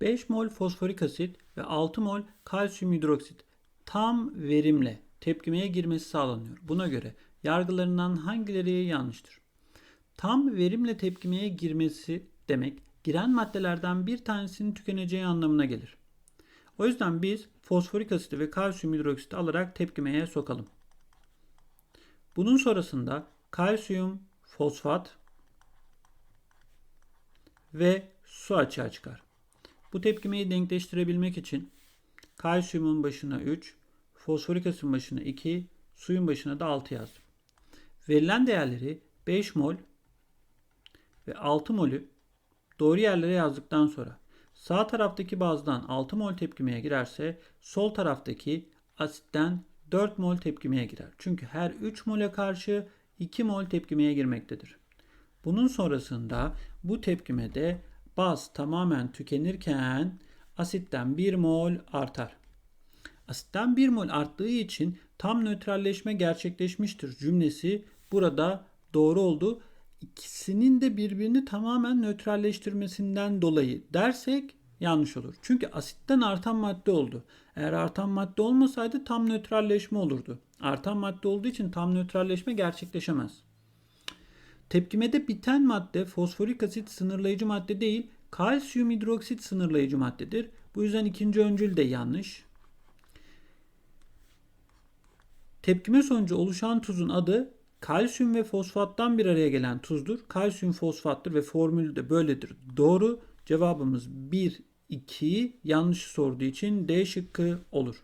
5 mol fosforik asit ve 6 mol kalsiyum hidroksit tam verimle tepkimeye girmesi sağlanıyor. Buna göre yargılarından hangileri yanlıştır? Tam verimle tepkimeye girmesi demek giren maddelerden bir tanesinin tükeneceği anlamına gelir. O yüzden biz fosforik asiti ve kalsiyum hidroksiti alarak tepkimeye sokalım. Bunun sonrasında kalsiyum fosfat ve su açığa çıkar. Bu tepkimeyi denkleştirebilmek için kalsiyumun başına 3, fosforik asitin başına 2, suyun başına da 6 yazdım. Verilen değerleri 5 mol ve 6 molü doğru yerlere yazdıktan sonra sağ taraftaki bazdan 6 mol tepkimeye girerse sol taraftaki asitten 4 mol tepkimeye girer. Çünkü her 3 mole karşı 2 mol tepkimeye girmektedir. Bunun sonrasında bu tepkimede baz tamamen tükenirken asitten 1 mol artar. Asitten 1 mol arttığı için tam nötralleşme gerçekleşmiştir cümlesi burada doğru oldu. İkisinin de birbirini tamamen nötralleştirmesinden dolayı dersek yanlış olur. Çünkü asitten artan madde oldu. Eğer artan madde olmasaydı tam nötralleşme olurdu. Artan madde olduğu için tam nötralleşme gerçekleşemez. Tepkimede biten madde fosforik asit sınırlayıcı madde değil, kalsiyum hidroksit sınırlayıcı maddedir. Bu yüzden ikinci öncül de yanlış. Tepkime sonucu oluşan tuzun adı kalsiyum ve fosfattan bir araya gelen tuzdur. Kalsiyum fosfattır ve formülü de böyledir. Doğru. Cevabımız 1, 2 yanlış sorduğu için D şıkkı olur.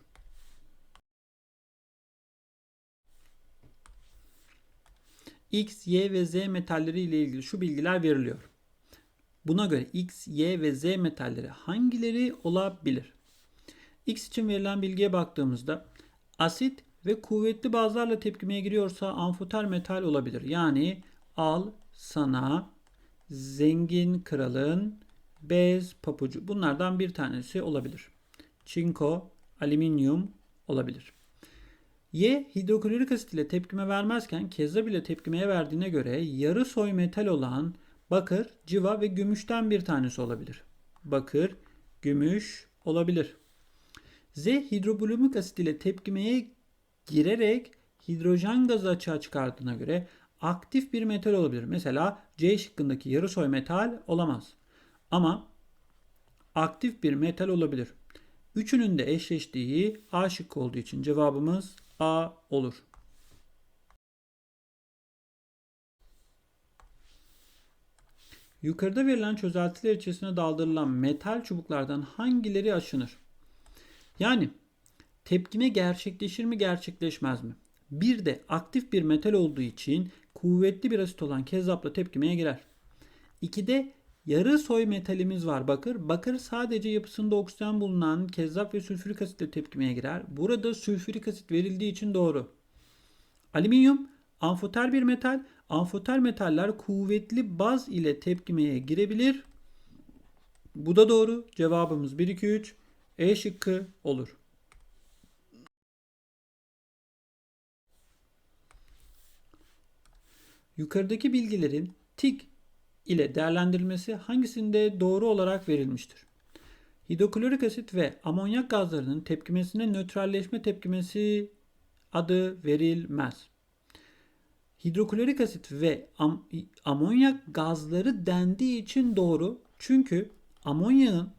X, Y ve Z metalleri ile ilgili şu bilgiler veriliyor. Buna göre X, Y ve Z metalleri hangileri olabilir? X için verilen bilgiye baktığımızda asit ve kuvvetli bazlarla tepkimeye giriyorsa amfoter metal olabilir. Yani al sana zengin kralın bez papucu bunlardan bir tanesi olabilir. Çinko, alüminyum olabilir. Y hidroklorik asit ile tepkime vermezken kezzap ile tepkimeye verdiğine göre yarı soy metal olan bakır, civa ve gümüşten bir tanesi olabilir. Bakır, gümüş olabilir. Z hidrobulimik asit ile tepkimeye girerek hidrojen gazı açığa çıkardığına göre aktif bir metal olabilir. Mesela C şıkkındaki yarı soy metal olamaz. Ama aktif bir metal olabilir. Üçünün de eşleştiği A şıkkı olduğu için cevabımız A olur. Yukarıda verilen çözeltiler içerisine daldırılan metal çubuklardan hangileri aşınır? Yani tepkime gerçekleşir mi gerçekleşmez mi? Bir de aktif bir metal olduğu için kuvvetli bir asit olan kezzapla tepkimeye girer. İkide yarı soy metalimiz var bakır. Bakır sadece yapısında oksijen bulunan kezzap ve sülfürik asitle tepkimeye girer. Burada sülfürik asit verildiği için doğru. Alüminyum amfoter bir metal. Amfoter metaller kuvvetli baz ile tepkimeye girebilir. Bu da doğru. Cevabımız 1 2 3 E şıkkı olur. Yukarıdaki bilgilerin tik ile değerlendirilmesi hangisinde doğru olarak verilmiştir? Hidroklorik asit ve amonyak gazlarının tepkimesine nötralleşme tepkimesi adı verilmez. Hidroklorik asit ve am amonyak gazları dendiği için doğru. Çünkü amonyağın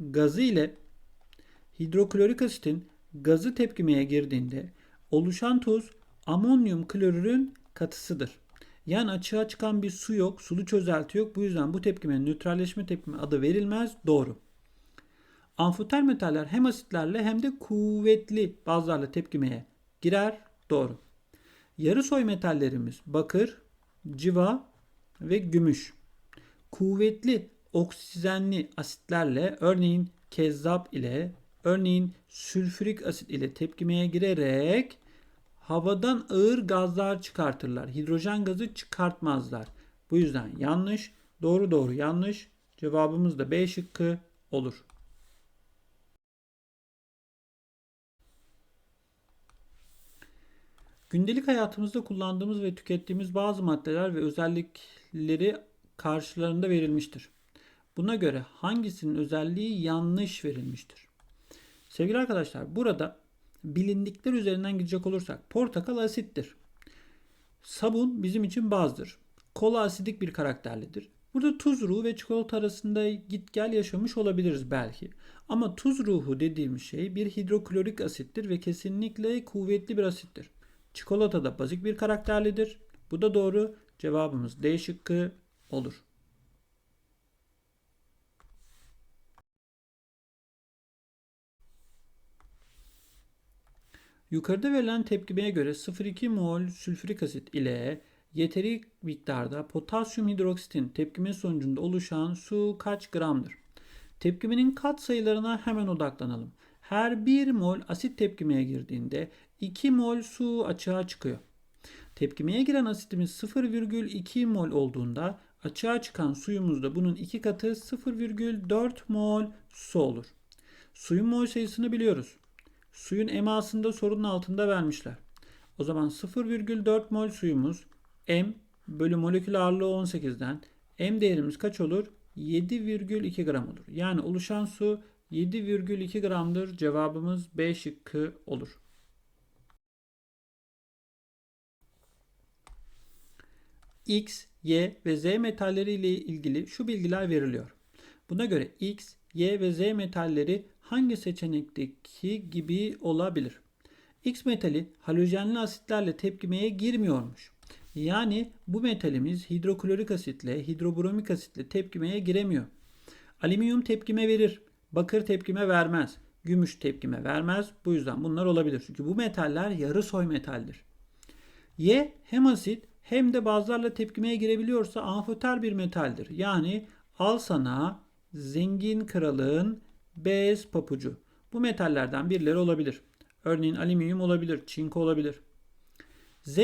gazı ile hidroklorik asitin gazı tepkimeye girdiğinde oluşan tuz amonyum klorürün katısıdır. Yani açığa çıkan bir su yok, sulu çözelti yok. Bu yüzden bu tepkime nötralleşme tepkime adı verilmez. Doğru. Amfoter metaller hem asitlerle hem de kuvvetli bazlarla tepkimeye girer. Doğru. Yarı soy metallerimiz bakır, civa ve gümüş. Kuvvetli oksijenli asitlerle örneğin kezzap ile örneğin sülfürik asit ile tepkimeye girerek havadan ağır gazlar çıkartırlar. Hidrojen gazı çıkartmazlar. Bu yüzden yanlış, doğru doğru yanlış. Cevabımız da B şıkkı olur. Gündelik hayatımızda kullandığımız ve tükettiğimiz bazı maddeler ve özellikleri karşılarında verilmiştir. Buna göre hangisinin özelliği yanlış verilmiştir? Sevgili arkadaşlar burada bilindikler üzerinden gidecek olursak portakal asittir. Sabun bizim için bazdır. Kola asidik bir karakterlidir. Burada tuz ruhu ve çikolata arasında git gel yaşamış olabiliriz belki. Ama tuz ruhu dediğimiz şey bir hidroklorik asittir ve kesinlikle kuvvetli bir asittir. Çikolata da bazik bir karakterlidir. Bu da doğru. Cevabımız D şıkkı olur. Yukarıda verilen tepkimeye göre 0,2 mol sülfürik asit ile yeteri miktarda potasyum hidroksitin tepkime sonucunda oluşan su kaç gramdır? Tepkimenin kat sayılarına hemen odaklanalım. Her 1 mol asit tepkimeye girdiğinde 2 mol su açığa çıkıyor. Tepkimeye giren asitimiz 0,2 mol olduğunda açığa çıkan suyumuzda bunun iki katı 0,4 mol su olur. Suyun mol sayısını biliyoruz. Suyun emasında sorunun altında vermişler. O zaman 0,4 mol suyumuz M bölü molekül ağırlığı 18'den M değerimiz kaç olur? 7,2 gram olur. Yani oluşan su 7,2 gramdır. Cevabımız B şıkkı olur. X, Y ve Z metalleri ile ilgili şu bilgiler veriliyor. Buna göre X, Y ve Z metalleri hangi seçenekteki gibi olabilir? X metali halojenli asitlerle tepkimeye girmiyormuş. Yani bu metalimiz hidroklorik asitle, hidrobromik asitle tepkimeye giremiyor. Alüminyum tepkime verir. Bakır tepkime vermez. Gümüş tepkime vermez. Bu yüzden bunlar olabilir. Çünkü bu metaller yarı soy metaldir. Y hem asit hem de bazlarla tepkimeye girebiliyorsa amfoter bir metaldir. Yani al sana zengin kralın bez papucu. Bu metallerden birileri olabilir. Örneğin alüminyum olabilir, çinko olabilir. Z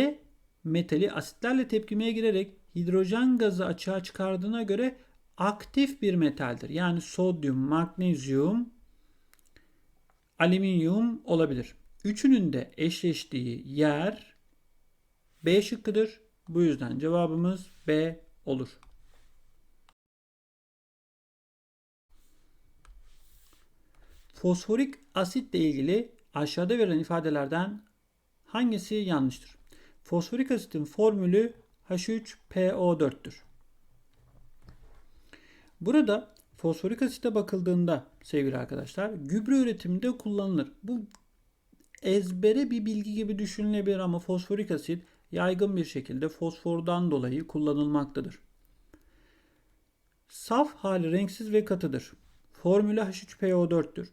metali asitlerle tepkimeye girerek hidrojen gazı açığa çıkardığına göre aktif bir metaldir. Yani sodyum, magnezyum, alüminyum olabilir. Üçünün de eşleştiği yer B şıkkıdır. Bu yüzden cevabımız B olur. Fosforik asitle ilgili aşağıda verilen ifadelerden hangisi yanlıştır? Fosforik asitin formülü H3PO4'tür. Burada fosforik asite bakıldığında sevgili arkadaşlar gübre üretiminde kullanılır. Bu ezbere bir bilgi gibi düşünülebilir ama fosforik asit yaygın bir şekilde fosfordan dolayı kullanılmaktadır. Saf hali renksiz ve katıdır. Formülü H3PO4'tür.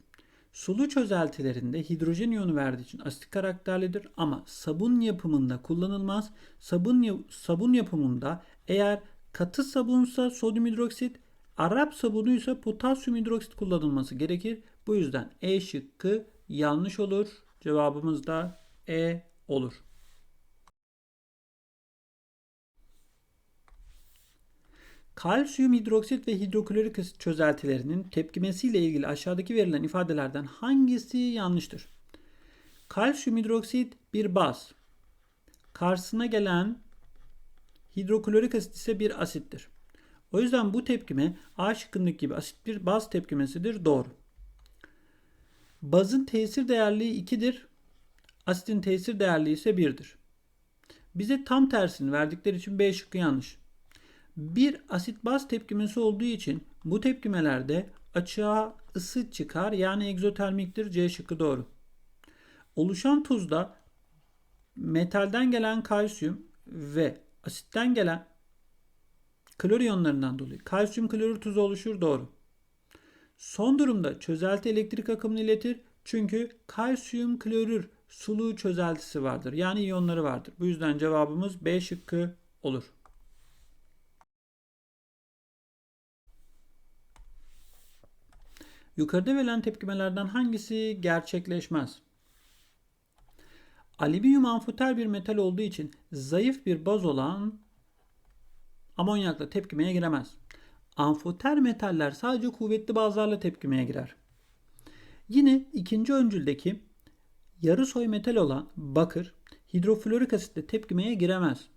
Sulu çözeltilerinde hidrojen iyonu verdiği için asit karakterlidir ama sabun yapımında kullanılmaz. Sabun sabun yapımında eğer katı sabunsa sodyum hidroksit, Arap sabunuysa potasyum hidroksit kullanılması gerekir. Bu yüzden E şıkkı yanlış olur. Cevabımız da E olur. Kalsiyum hidroksit ve hidroklorik asit çözeltilerinin tepkimesiyle ilgili aşağıdaki verilen ifadelerden hangisi yanlıştır? Kalsiyum hidroksit bir baz. Karşısına gelen hidroklorik asit ise bir asittir. O yüzden bu tepkime A şıkkındaki gibi asit bir baz tepkimesidir. Doğru. Bazın tesir değerliği 2'dir. Asitin tesir değerliği ise 1'dir. Bize tam tersini verdikleri için B şıkkı yanlış. Bir asit baz tepkimesi olduğu için bu tepkimelerde açığa ısı çıkar yani egzotermiktir C şıkkı doğru. Oluşan tuzda metalden gelen kalsiyum ve asitten gelen klor iyonlarından dolayı kalsiyum klorür tuzu oluşur doğru. Son durumda çözelti elektrik akımını iletir çünkü kalsiyum klorür sulu çözeltisi vardır. Yani iyonları vardır. Bu yüzden cevabımız B şıkkı olur. Yukarıda verilen tepkimelerden hangisi gerçekleşmez? Alüminyum amfoter bir metal olduğu için zayıf bir baz olan amonyakla tepkimeye giremez. Amfoter metaller sadece kuvvetli bazlarla tepkimeye girer. Yine ikinci öncüldeki yarı soy metal olan bakır hidroflorik asitle tepkimeye giremez.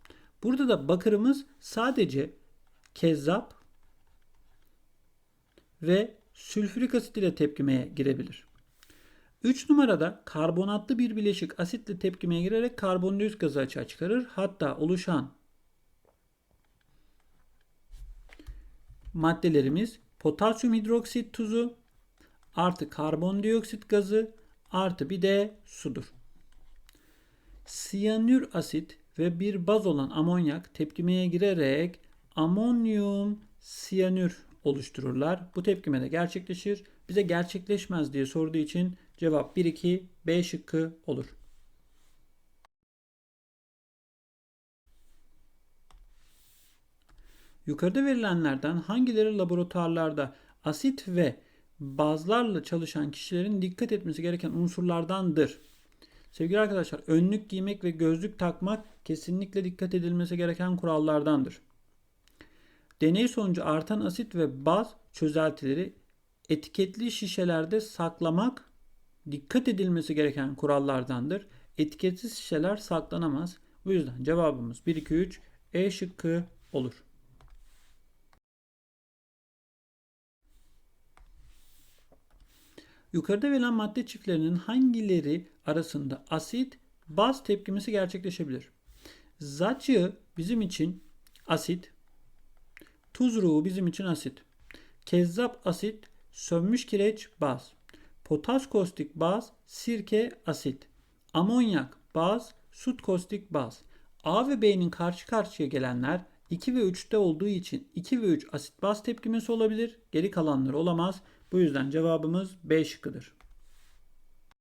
Burada da bakırımız sadece kezzap ve sülfürik asit ile tepkimeye girebilir. 3 numarada karbonatlı bir bileşik asitle tepkimeye girerek karbondioksit gazı açığa çıkarır. Hatta oluşan maddelerimiz potasyum hidroksit tuzu artı karbondioksit gazı artı bir de sudur. Siyanür asit ve bir baz olan amonyak tepkimeye girerek amonyum siyanür oluştururlar. Bu tepkime de gerçekleşir. Bize gerçekleşmez diye sorduğu için cevap 1 2 B şıkkı olur. Yukarıda verilenlerden hangileri laboratuvarlarda asit ve bazlarla çalışan kişilerin dikkat etmesi gereken unsurlardandır? Sevgili arkadaşlar, önlük giymek ve gözlük takmak kesinlikle dikkat edilmesi gereken kurallardandır. Deney sonucu artan asit ve baz çözeltileri etiketli şişelerde saklamak dikkat edilmesi gereken kurallardandır. Etiketsiz şişeler saklanamaz. Bu yüzden cevabımız 1 2 3 E şıkkı olur. Yukarıda verilen madde çiftlerinin hangileri arasında asit baz tepkimesi gerçekleşebilir? Zaçı bizim için asit, tuz ruhu bizim için asit, kezzap asit, sönmüş kireç baz, potaş kostik baz, sirke asit, amonyak baz, sut kostik baz. A ve B'nin karşı karşıya gelenler 2 ve 3'te olduğu için 2 ve 3 asit baz tepkimesi olabilir. Geri kalanları olamaz. Bu yüzden cevabımız B şıkkıdır.